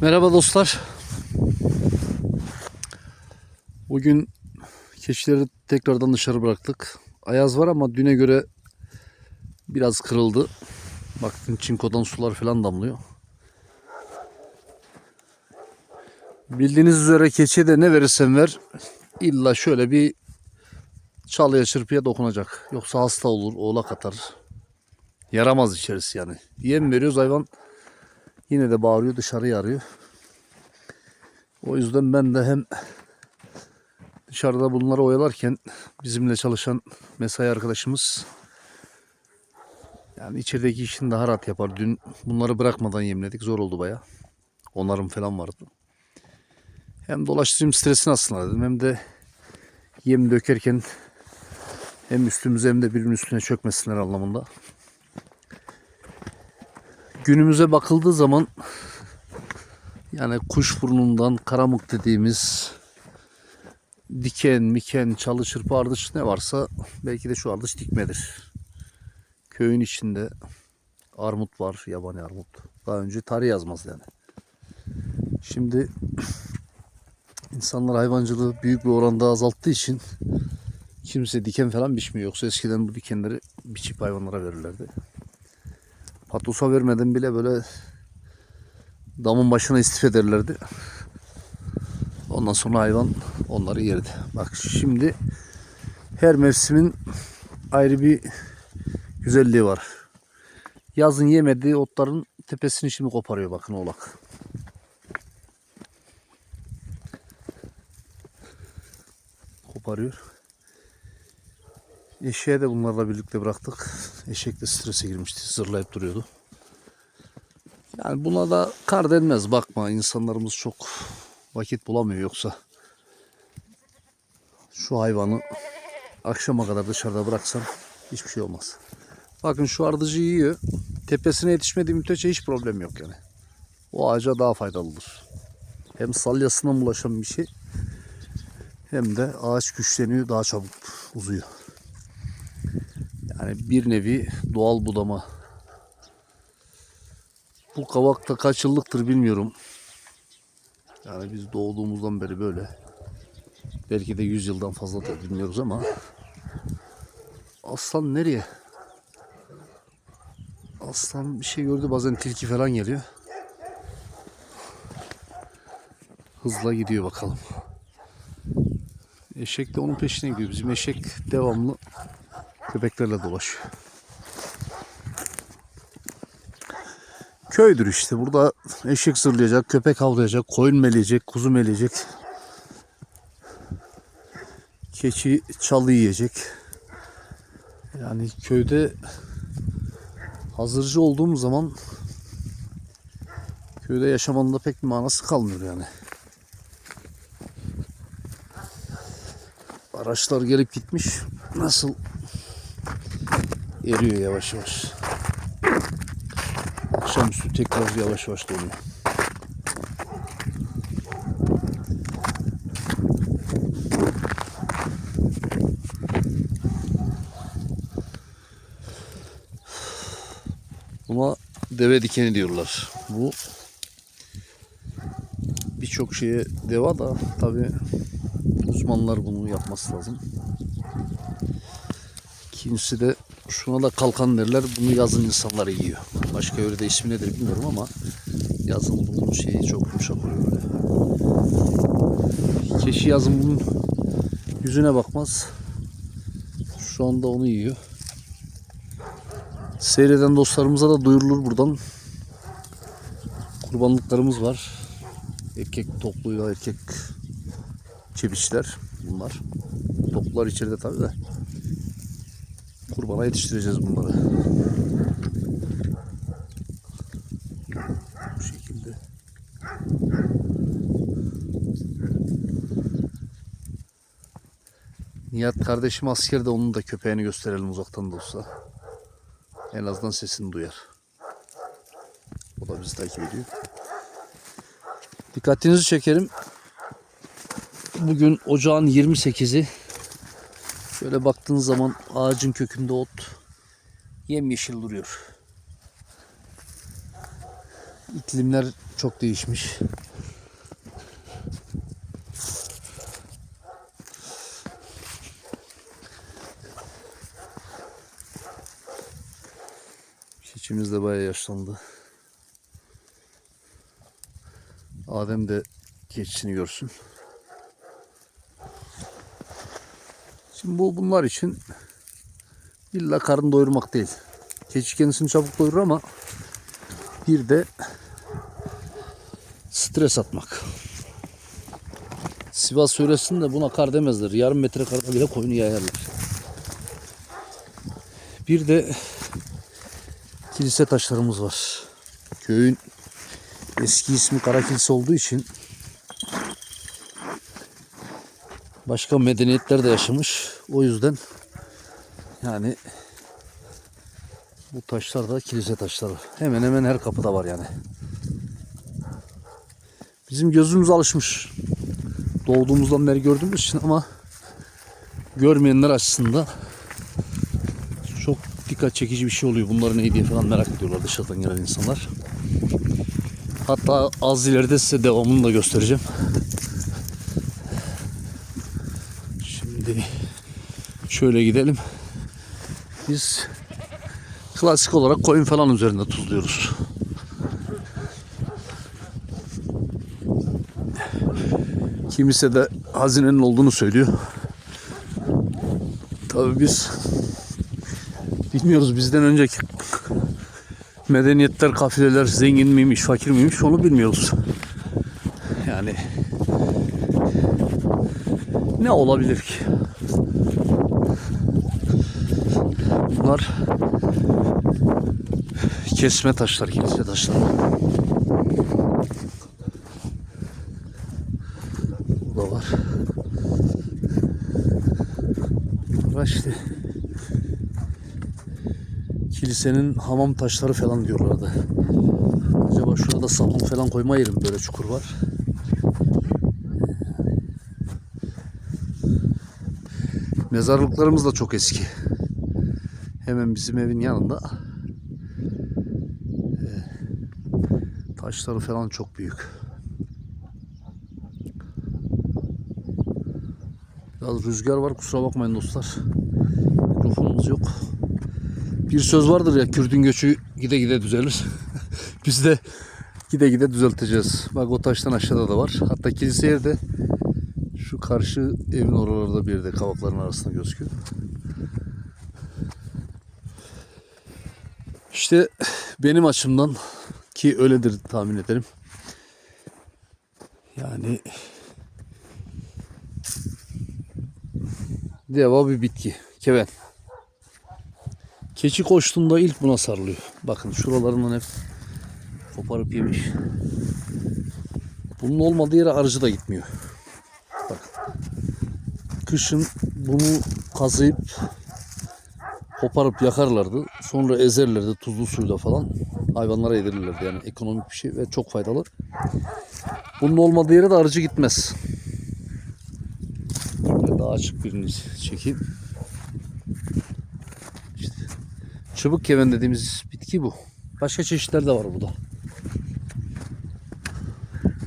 Merhaba dostlar. Bugün keçileri tekrardan dışarı bıraktık. Ayaz var ama düne göre biraz kırıldı. Baktım çinkodan sular falan damlıyor. Bildiğiniz üzere keçiye de ne verirsen ver illa şöyle bir çalıya çırpıya dokunacak. Yoksa hasta olur, oğlak atar. Yaramaz içerisi yani. Yem veriyoruz hayvan Yine de bağırıyor dışarıya arıyor. O yüzden ben de hem dışarıda bunları oyalarken bizimle çalışan mesai arkadaşımız yani içerideki işini daha rahat yapar. Dün bunları bırakmadan yemledik. Zor oldu baya. Onarım falan vardı. Hem dolaştırayım stresini aslında dedim. Hem de yem dökerken hem üstümüze hem de birbirinin üstüne çökmesinler anlamında günümüze bakıldığı zaman yani kuş burnundan karamuk dediğimiz diken, miken, çalı çırpı ardıç ne varsa belki de şu ardıç dikmedir. Köyün içinde armut var, yabani armut. Daha önce tarih yazmaz yani. Şimdi insanlar hayvancılığı büyük bir oranda azalttığı için kimse diken falan biçmiyor. Yoksa eskiden bu dikenleri biçip hayvanlara verirlerdi. Patosa vermeden bile böyle damın başına istif ederlerdi. Ondan sonra hayvan onları yerdi. Bak şimdi her mevsimin ayrı bir güzelliği var. Yazın yemediği otların tepesini şimdi koparıyor bakın oğlak. Koparıyor. Eşeğe de bunlarla birlikte bıraktık. Eşek de strese girmişti. Zırlayıp duruyordu. Yani buna da kar denmez. Bakma insanlarımız çok vakit bulamıyor yoksa. Şu hayvanı akşama kadar dışarıda bıraksam hiçbir şey olmaz. Bakın şu ardıcı yiyor. Tepesine yetişmediği müddetçe hiç problem yok yani. O ağaca daha faydalıdır. Hem salyasından bulaşan bir şey hem de ağaç güçleniyor daha çabuk uzuyor. Yani bir nevi doğal budama. Bu kavakta kaç yıllıktır bilmiyorum. Yani biz doğduğumuzdan beri böyle. Belki de 100 yıldan fazladır bilmiyoruz ama aslan nereye? Aslan bir şey gördü bazen tilki falan geliyor. Hızla gidiyor bakalım. Eşek de onun peşine gidiyor. Bizim eşek devamlı köpeklerle dolaşıyor. Köydür işte. Burada eşek zırlayacak, köpek havlayacak, koyun meleyecek, kuzu meleyecek. Keçi çalı yiyecek. Yani köyde hazırcı olduğum zaman köyde yaşamanın da pek bir manası kalmıyor yani. Araçlar gelip gitmiş. Nasıl eriyor yavaş yavaş. Akşamüstü tekrar yavaş yavaş doluyor. Buna deve dikeni diyorlar. Bu birçok şeye deva da tabi uzmanlar bunu yapması lazım. İkincisi de şuna da kalkan derler. Bunu yazın insanlar yiyor. Başka öyle de ismi nedir bilmiyorum ama yazın bunun şeyi çok yumuşak oluyor böyle. Keşi yazın bunun yüzüne bakmaz. Şu anda onu yiyor. Seyreden dostlarımıza da duyurulur buradan. Kurbanlıklarımız var. Erkek topluyla erkek çebiçler bunlar. Toplar içeride tabii de kurbana yetiştireceğiz bunları. Bu şekilde. Nihat kardeşim askerde onun da köpeğini gösterelim uzaktan da olsa. En azından sesini duyar. O da bizi takip ediyor. Dikkatinizi çekerim. Bugün ocağın 28'i. Şöyle baktığınız zaman ağacın kökünde ot yemyeşil duruyor. İklimler çok değişmiş. Keçimiz de bayağı yaşlandı. Adem de keçisini görsün. Şimdi bu bunlar için illa karın doyurmak değil. Keçi kendisini çabuk doyurur ama bir de stres atmak. Sivas söylesinde buna kar demezler. Yarım metre karda bile koyunu yayarlar. Bir de kilise taşlarımız var. Köyün eski ismi Kara Kilise olduğu için başka medeniyetler de yaşamış. O yüzden yani bu taşlar da kilise taşları. Hemen hemen her kapıda var yani. Bizim gözümüz alışmış. Doğduğumuzdan beri gördüğümüz için ama görmeyenler açısından çok dikkat çekici bir şey oluyor. Bunların ne diye falan merak ediyorlar dışarıdan gelen insanlar. Hatta az ileride size devamını da göstereceğim. Şimdi şöyle gidelim. Biz klasik olarak koyun falan üzerinde tuzluyoruz. Kimisi de hazinenin olduğunu söylüyor. Tabii biz bilmiyoruz bizden önceki medeniyetler, kafileler zengin miymiş, fakir miymiş onu bilmiyoruz. Yani ne olabilir ki? Bunlar kesme taşlar, kilise taşları. Bu da var. Bunlar işte kilisenin hamam taşları falan diyorlardı. Acaba şurada sabun falan koyma böyle çukur var? Mezarlıklarımız da çok eski. Hemen bizim evin yanında. Ee, Taşları falan çok büyük. Biraz rüzgar var kusura bakmayın dostlar. Mikrofonumuz yok. Bir söz vardır ya Kürdün göçü gide gide düzelir. Biz de gide gide düzelteceğiz. Bak o taştan aşağıda da var. Hatta kilise yerde şu karşı evin oralarda bir de kavakların arasında gözüküyor. İşte benim açımdan ki öyledir tahmin ederim. Yani deva bir bitki. Keven. Keçi koştuğunda ilk buna sarılıyor. Bakın şuralarından hep koparıp yemiş. Bunun olmadığı yere arıcı da gitmiyor. Bak. Kışın bunu kazıyıp koparıp yakarlardı. Sonra ezerlerdi tuzlu suyla falan. Hayvanlara yedirirlerdi yani ekonomik bir şey ve çok faydalı. Bunun olmadığı yere de arıcı gitmez. Şöyle daha açık birini çekeyim. İşte çubuk keven dediğimiz bitki bu. Başka çeşitler de var burada.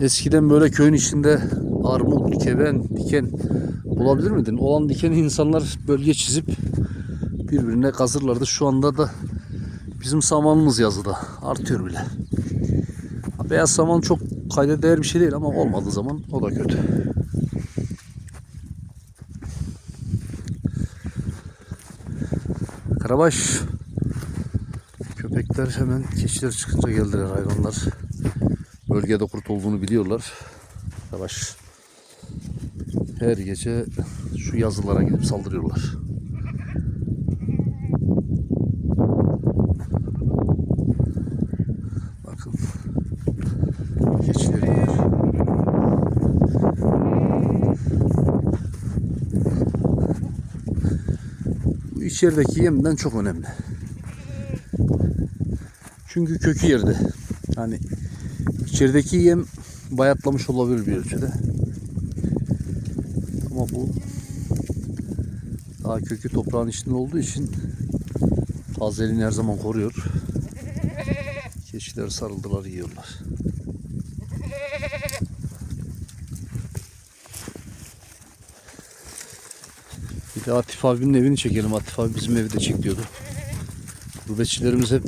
Eskiden böyle köyün içinde armut, keven, diken bulabilir miydin? Olan dikeni insanlar bölge çizip birbirine kazırlardı. Şu anda da bizim samanımız yazıda artıyor bile. Beyaz saman çok kayda değer bir şey değil ama olmadığı zaman o da kötü. Karabaş köpekler hemen keçiler çıkınca geldiler hayvanlar. Bölgede kurt olduğunu biliyorlar. Karabaş her gece şu yazılara gidip saldırıyorlar. Bakın. Keçileri yer. Bu içerideki yemden çok önemli. Çünkü kökü yerde. Hani içerideki yem bayatlamış olabilir bir ölçüde. Ama bu daha kökü toprağın içinde olduğu için tazeliğini her zaman koruyor. Keçiler sarıldılar yiyorlar. Ya Atif abinin evini çekelim. Atif abi bizim evi de çekiyordu. Gurbetçilerimiz hep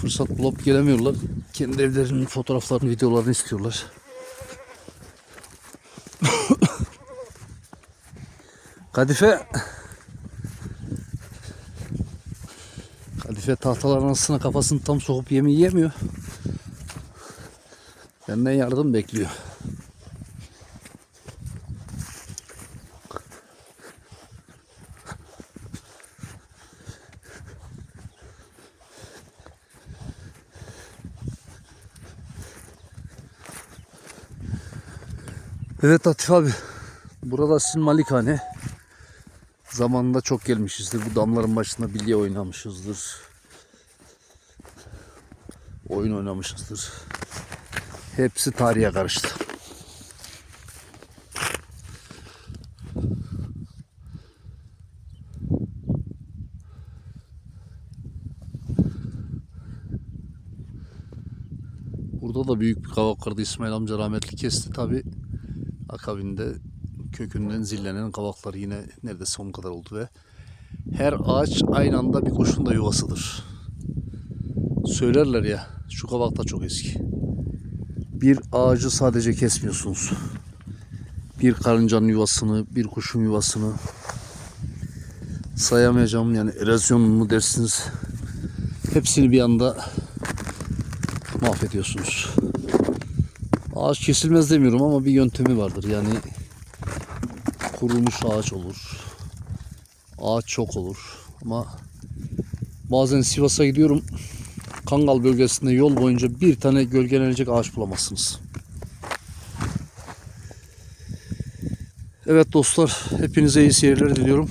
fırsat bulup gelemiyorlar. Kendi evlerinin fotoğraflarını, videolarını istiyorlar. Kadife Kadife tahtaların arasına kafasını tam sokup yemeği yemiyor. Benden yardım bekliyor. Evet Atif abi. Burada sizin malikane. Zamanında çok gelmişizdir. Bu damların başında bilye oynamışızdır. Oyun oynamışızdır. Hepsi tarihe karıştı. Burada da büyük bir kavak vardı. İsmail amca rahmetli kesti tabi. Akabinde kökünden zillenen kavaklar yine neredeyse onun kadar oldu ve her ağaç aynı anda bir kuşun da yuvasıdır. Söylerler ya şu kavak da çok eski. Bir ağacı sadece kesmiyorsunuz. Bir karıncanın yuvasını, bir kuşun yuvasını sayamayacağım yani erozyon mu dersiniz. Hepsini bir anda mahvediyorsunuz. Ağaç kesilmez demiyorum ama bir yöntemi vardır. Yani kurumuş ağaç olur. Ağaç çok olur. Ama bazen Sivas'a gidiyorum. Kangal bölgesinde yol boyunca bir tane gölgelenecek ağaç bulamazsınız. Evet dostlar, hepinize iyi seyirler diliyorum.